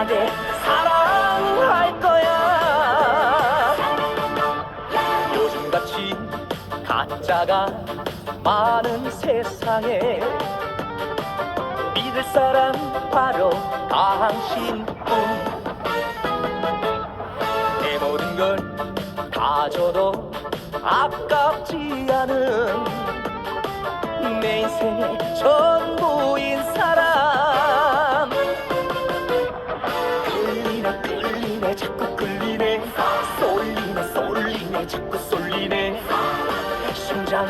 진하게 사랑할 거야. 요즘같이 가짜가 많은 세상에 믿을 사람 바로 당신뿐. 내 모든 걸 다 줘도 아깝지 않은 내 인생의 전부인 사람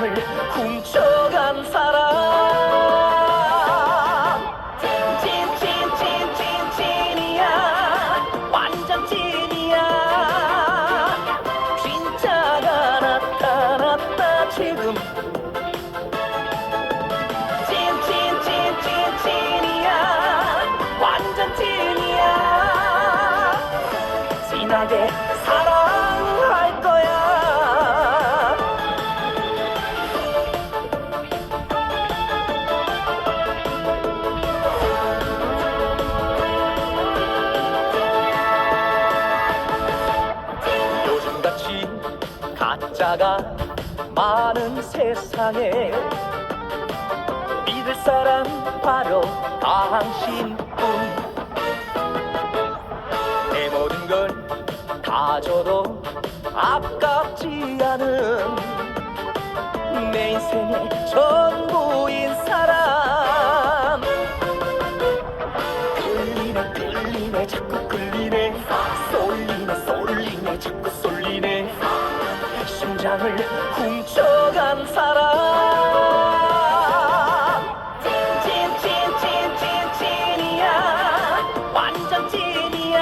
심장을 훔쳐간 사람. 찐찐찐찐찐 찐이야. 완전 찐이야. 진짜가 나타났다 지금. 찐찐찐찐 찐이야. 완전 찐이야. 진하게 가짜가 많은 세상에 믿을 사람 바로 당신뿐. 내 모든 걸 다 줘도 아깝지 않은 내 인생의 전부인 사람. 끌리네 끌리네 자꾸 심장을 훔쳐간 사람. 찐찐찐찐찐 찐이야. 완전 찐이야.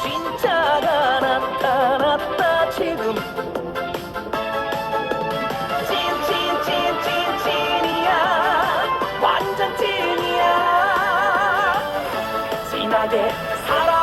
진짜가 나타났다 지금. 찐찐찐찐 찐이야. 완전 찐이야. 진하게 사랑